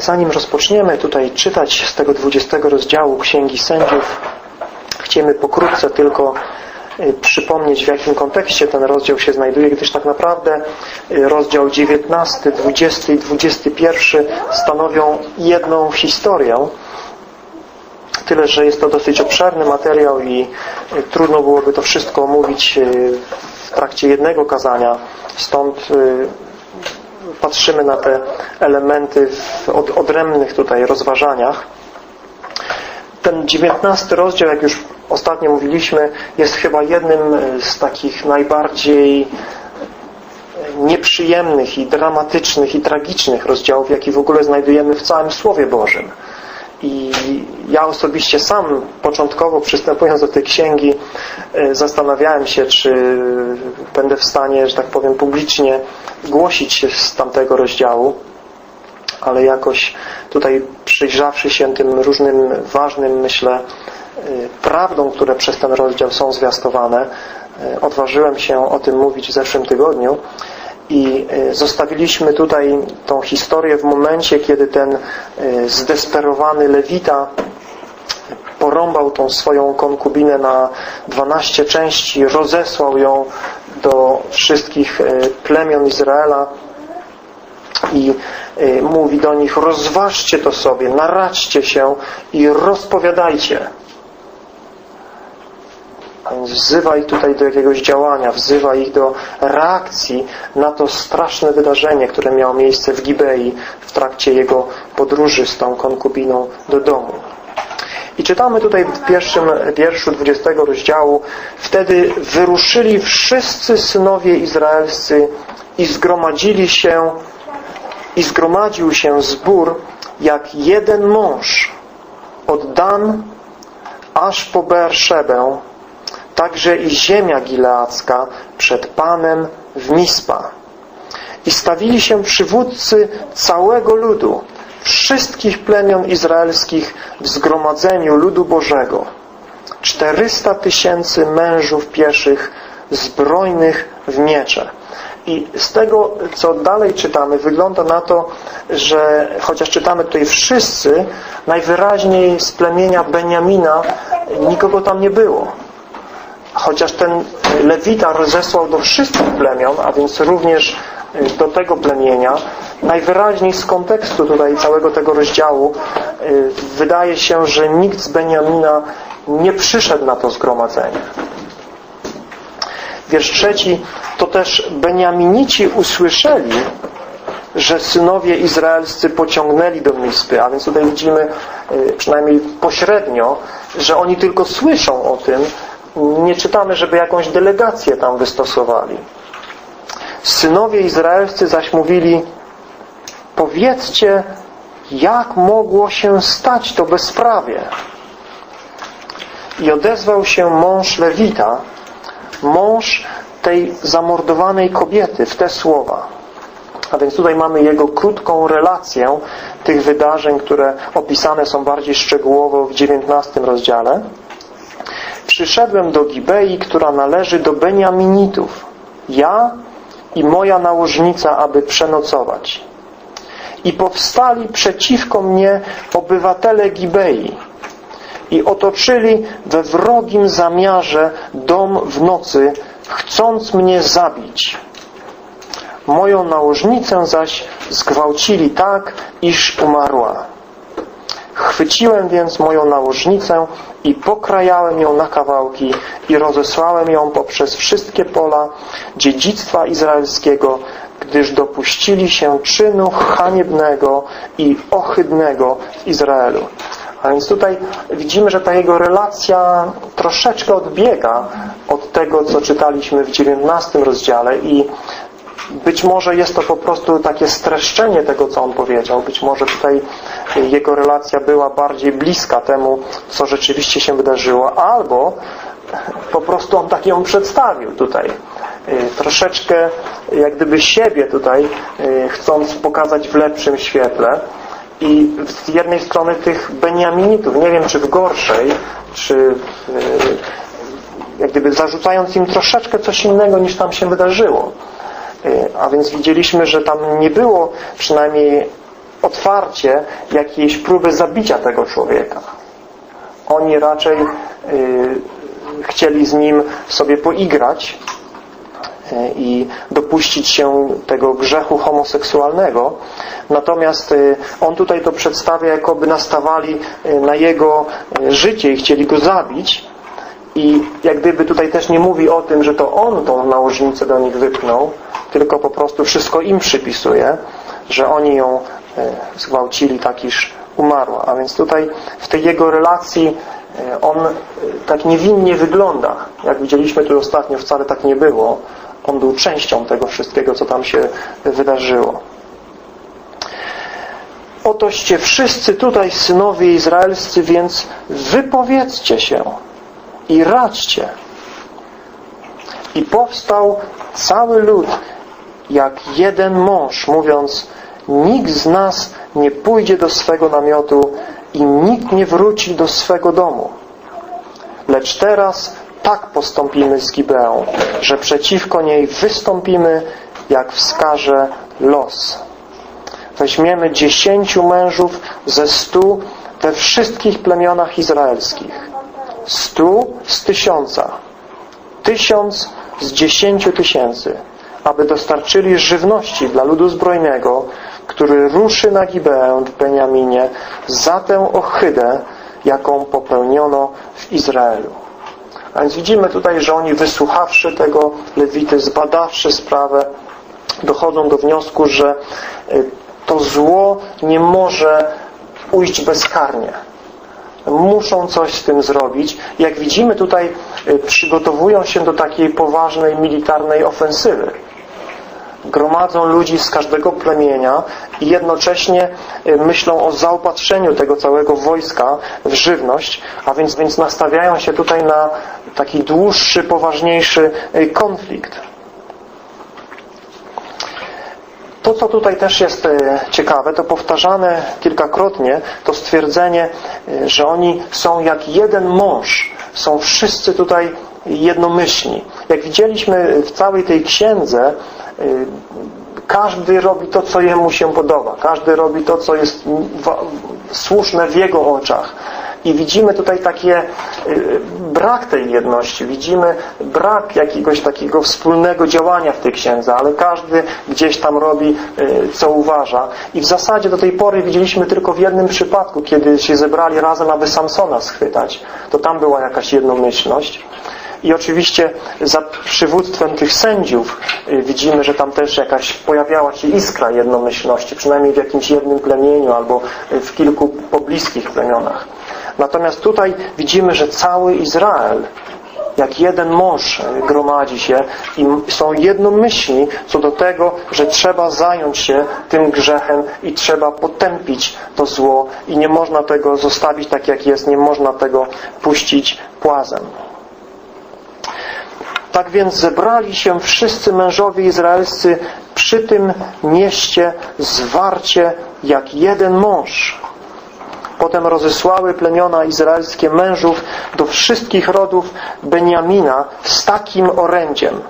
Zanim rozpoczniemy tutaj czytać z tego 20 rozdziału Księgi Sędziów, chcemy pokrótce tylko y, przypomnieć w jakim kontekście ten rozdział się znajduje, gdyż tak naprawdę y, rozdział 19, 20 i 21 stanowią jedną historię. Tyle, że jest to dosyć obszerny materiał i y, trudno byłoby to wszystko omówić w trakcie jednego kazania. Stąd patrzymy na te elementy w odrębnych tutaj rozważaniach. Ten dziewiętnasty rozdział, jak już ostatnio mówiliśmy, jest chyba jednym z takich najbardziej nieprzyjemnych i dramatycznych i tragicznych rozdziałów, jaki w ogóle znajdujemy w całym Słowie Bożym. Ja osobiście sam początkowo przystępując do tej księgi e, zastanawiałem się, czy będę w stanie, że tak powiem, publicznie głosić się z tamtego rozdziału, ale jakoś tutaj przyjrzawszy się tym różnym ważnym, myślę, e, prawdom, które przez ten rozdział są zwiastowane, e, odważyłem się o tym mówić w zeszłym tygodniu i zostawiliśmy tutaj tą historię w momencie, kiedy ten zdesperowany Lewita porąbał tą swoją konkubinę na 12 części, rozesłał ją do wszystkich e, plemion Izraela i mówi do nich rozważcie to sobie, naradźcie się i rozpowiadajcie wzywa ich tutaj do jakiegoś działania, wzywa ich do reakcji na to straszne wydarzenie, które miało miejsce w Gibei w trakcie jego podróży z tą konkubiną do domu. I czytamy tutaj w pierwszym wierszu 20 rozdziału Wtedy wyruszyli wszyscy synowie izraelscy i zgromadzili się i zgromadził się zbór jak jeden mąż od Dan aż po Beerszebę także i ziemia gileacka przed Panem w Mispa. I stawili się przywódcy całego ludu, wszystkich plemion izraelskich w zgromadzeniu ludu Bożego. Czterysta tysięcy mężów pieszych, zbrojnych w miecze. I z tego, co dalej czytamy, wygląda na to, że chociaż czytamy tutaj wszyscy, najwyraźniej z plemienia Beniamina nikogo tam nie było chociaż ten Lewita rozesłał do wszystkich plemion, a więc również do tego plemienia, najwyraźniej z kontekstu tutaj całego tego rozdziału y, wydaje się, że nikt z Beniamina nie przyszedł na to zgromadzenie. Wiersz trzeci, to też Beniaminici usłyszeli, że synowie izraelscy pociągnęli do Mispy, a więc tutaj widzimy y, przynajmniej pośrednio, że oni tylko słyszą o tym, nie czytamy, żeby jakąś delegację tam wystosowali. Synowie izraelscy zaś mówili powiedzcie, jak mogło się stać to bezprawie. I odezwał się mąż Lewita, mąż tej zamordowanej kobiety w te słowa. A więc tutaj mamy jego krótką relację tych wydarzeń, które opisane są bardziej szczegółowo w dziewiętnastym rozdziale przyszedłem do Gibei, która należy do Beniaminitów, ja i moja nałożnica, aby przenocować. I powstali przeciwko mnie obywatele Gibei i otoczyli we wrogim zamiarze dom w nocy, chcąc mnie zabić. Moją nałożnicę zaś zgwałcili tak, iż umarła. Chwyciłem więc moją nałożnicę i pokrajałem ją na kawałki i rozesłałem ją poprzez wszystkie pola dziedzictwa izraelskiego, gdyż dopuścili się czynu haniebnego i ohydnego w Izraelu. A więc tutaj widzimy, że ta jego relacja troszeczkę odbiega od tego, co czytaliśmy w dziewiętnastym rozdziale i być może jest to po prostu takie streszczenie tego, co on powiedział. Być może tutaj jego relacja była bardziej bliska temu, co rzeczywiście się wydarzyło. Albo po prostu on tak ją przedstawił tutaj. Y, troszeczkę jak gdyby siebie tutaj y, chcąc pokazać w lepszym świetle. I z jednej strony tych Beniaminitów, nie wiem czy w gorszej, czy y, jak gdyby zarzucając im troszeczkę coś innego niż tam się wydarzyło. A więc widzieliśmy, że tam nie było przynajmniej otwarcie jakiejś próby zabicia tego człowieka. Oni raczej y, chcieli z nim sobie poigrać y, i dopuścić się tego grzechu homoseksualnego. Natomiast y, on tutaj to przedstawia, jakoby nastawali y, na jego y, życie i chcieli go zabić. I jak gdyby tutaj też nie mówi o tym, że to on tą nałożnicę do nich wypchnął, tylko po prostu wszystko im przypisuje, że oni ją zgwałcili tak, iż umarła. A więc tutaj w tej jego relacji e, on e, tak niewinnie wygląda. Jak widzieliśmy tu ostatnio, wcale tak nie było. On był częścią tego wszystkiego, co tam się wydarzyło. Otoście wszyscy tutaj synowie izraelscy, więc wypowiedzcie się i radźcie. I powstał cały lud jak jeden mąż, mówiąc nikt z nas nie pójdzie do swego namiotu i nikt nie wróci do swego domu. Lecz teraz tak postąpimy z Gibeą, że przeciwko niej wystąpimy, jak wskaże los. Weźmiemy dziesięciu mężów ze stu we wszystkich plemionach izraelskich. Stu z tysiąca. Tysiąc z dziesięciu tysięcy aby dostarczyli żywności dla ludu zbrojnego, który ruszy na Gibeę w Beniaminie za tę ohydę, jaką popełniono w Izraelu. A więc widzimy tutaj, że oni wysłuchawszy tego Lewity, zbadawszy sprawę, dochodzą do wniosku, że y, to zło nie może ujść bezkarnie. Muszą coś z tym zrobić. Jak widzimy tutaj, y, przygotowują się do takiej poważnej militarnej ofensywy gromadzą ludzi z każdego plemienia i jednocześnie y, myślą o zaopatrzeniu tego całego wojska w żywność, a więc, więc nastawiają się tutaj na taki dłuższy, poważniejszy y, konflikt. To, co tutaj też jest y, ciekawe, to powtarzane kilkakrotnie, to stwierdzenie, że oni są jak jeden mąż. Są wszyscy tutaj jednomyślni. Jak widzieliśmy w całej tej księdze, Y, każdy robi to, co jemu się podoba. Każdy robi to, co jest słuszne w jego oczach. I widzimy tutaj takie y, brak tej jedności, widzimy brak jakiegoś takiego wspólnego działania w tej księdze, ale każdy gdzieś tam robi, y, co uważa. I w zasadzie do tej pory widzieliśmy tylko w jednym przypadku, kiedy się zebrali razem, aby Samsona schwytać. To tam była jakaś jednomyślność. I oczywiście za przywództwem tych sędziów y, widzimy, że tam też jakaś pojawiała się iskra jednomyślności, przynajmniej w jakimś jednym plemieniu albo w kilku pobliskich plemionach. Natomiast tutaj widzimy, że cały Izrael jak jeden mąż y, gromadzi się i są jednomyślni co do tego, że trzeba zająć się tym grzechem i trzeba potępić to zło i nie można tego zostawić tak jak jest, nie można tego puścić płazem. Tak więc zebrali się wszyscy mężowie izraelscy przy tym mieście zwarcie jak jeden mąż. Potem rozesłały plemiona izraelskie mężów do wszystkich rodów Beniamina z takim orędziem.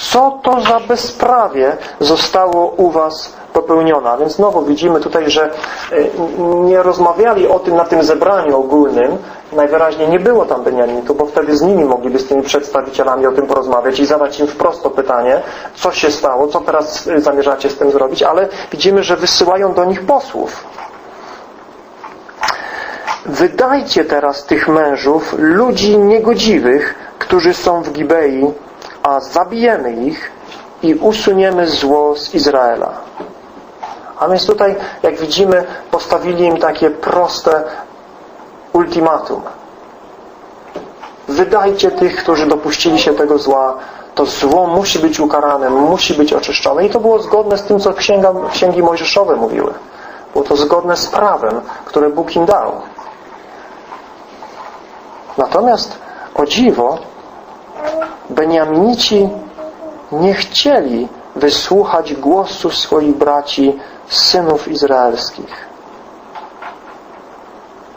Co to za bezprawie zostało u was popełnione? A więc znowu widzimy tutaj, że e, nie rozmawiali o tym na tym zebraniu ogólnym, najwyraźniej nie było tam Beniamintu, bo wtedy z nimi mogliby z tymi przedstawicielami o tym porozmawiać i zadać im wprost to pytanie, co się stało, co teraz y, zamierzacie z tym zrobić, ale widzimy, że wysyłają do nich posłów. Wydajcie teraz tych mężów, ludzi niegodziwych, którzy są w Gibei, a zabijemy ich i usuniemy zło z Izraela. A więc tutaj, jak widzimy, postawili im takie proste ultimatum. Wydajcie tych, którzy dopuścili się tego zła. To zło musi być ukarane, musi być oczyszczone. I to było zgodne z tym, co księga, księgi mojżeszowe mówiły. Było to zgodne z prawem, które Bóg im dał. Natomiast, o dziwo, Beniaminici nie chcieli wysłuchać głosu swoich braci, synów izraelskich.